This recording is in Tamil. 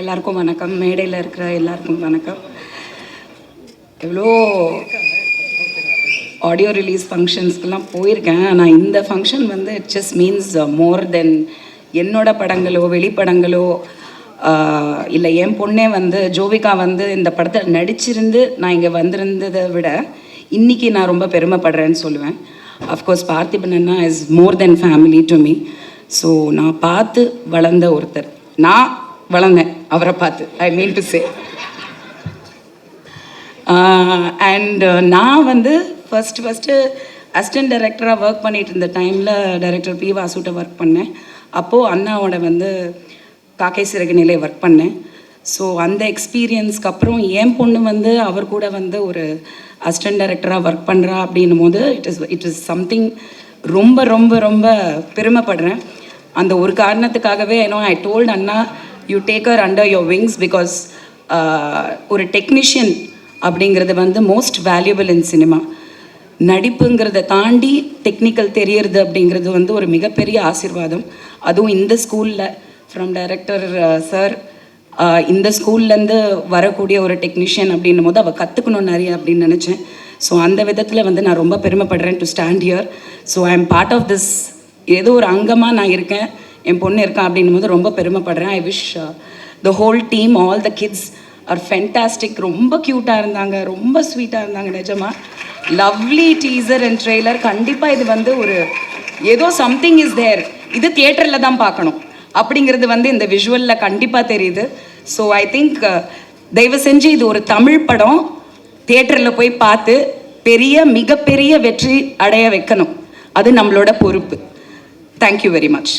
எல்லாருக்கும் வணக்கம். மேடையில் இருக்கிற எல்லாருக்கும் வணக்கம். எவ்வளோ ஆடியோ ரிலீஸ் ஃபங்க்ஷன்ஸ்க்கெல்லாம் போயிருக்கேன். ஆனால் இந்த ஃபங்க்ஷன் வந்து it just means more than என்னோட படங்களோ வெளிப்படங்களோ uh, இல்லை என் பொண்ணே வந்து ஜோவிகா வந்து இந்த படத்தில் நடிச்சிருந்து நான் இங்கே வந்திருந்ததை விட இன்றைக்கி நான் ரொம்ப பெருமைப்படுறேன்னு சொல்லுவேன். Of course Parthiban Anna is more than family to me so நான் பார்த்து வளர்ந்த ஒருத்தர். நான் வளர்ந்தேன். அவரை பார்த்து ஐ மீன் டு சே அண்ட் நான் வந்து ஃபஸ்ட்டு ஃபஸ்ட்டு அசிஸ்டன்ட் டைரக்டராக ஒர்க் பண்ணிகிட்டு இருந்த டைமில் டைரக்டர் பி வாசுட்ட ஒர்க் பண்ணேன். அப்போது அண்ணாவோட வந்து காக்கை சிறகு நிலை ஒர்க் பண்ணேன். ஸோ அந்த எக்ஸ்பீரியன்ஸ்க்கு அப்புறம் என் பொண்ணு வந்து அவர் கூட வந்து ஒரு அசிஸ்டன்ட் டைரக்டராக ஒர்க் பண்ணுறா அப்படின்னும் போது it is it is something ரொம்ப ரொம்ப ரொம்ப பெருமைப்படுறேன். அந்த ஒரு காரணத்துக்காகவே ஏன்னா I told Anna you take her under your wings because ஒரு டெக்னீஷியன் அப்படிங்கிறது வந்து மோஸ்ட் வேல்யூபிள் இன் சினிமா நடிப்புங்கிறத தாண்டி டெக்னிக்கல் தெரியறது அப்படிங்கிறது வந்து ஒரு மிகப்பெரிய ஆசீர்வாதம். அதுவும் இந்த ஸ்கூலில் ஃப்ரம் டைரக்டர் சார் இந்த ஸ்கூல்லேருந்து வரக்கூடிய ஒரு டெக்னீஷியன் அப்படின்னும் போது அவள் கற்றுக்கணும் நிறைய அப்படின்னு நினச்சேன். ஸோ அந்த விதத்தில் வந்து நான் ரொம்ப பெருமைப்படுறேன் to stand here so I am part of this ஏதோ ஒரு அங்கமாக நான் இருக்கேன். என் பொண்ணு இருக்கான் அப்படின்னும் போது ரொம்ப பெருமைப்படுறேன். I wish the whole team all the kids are fantastic ரொம்ப க்யூட்டாக இருந்தாங்க. ரொம்ப ஸ்வீட்டாக இருந்தாங்க நிஜமா. லவ்லி டீசர் அண்ட் ட்ரெய்லர் கண்டிப்பாக இது வந்து ஒரு ஏதோ சம்திங் இஸ் தேர் இது தியேட்டரில் தான் பார்க்கணும். அப்படிங்கிறது வந்து இந்த விஷுவலில் கண்டிப்பாக தெரியுது. ஸோ ஐ திங்க் தயவு செஞ்சு இது ஒரு தமிழ் படம். தியேட்டரில் போய் பார்த்து பெரிய மிகப்பெரிய வெற்றி அடைய வைக்கணும். அது நம்மளோட பொறுப்பு. Thank you very much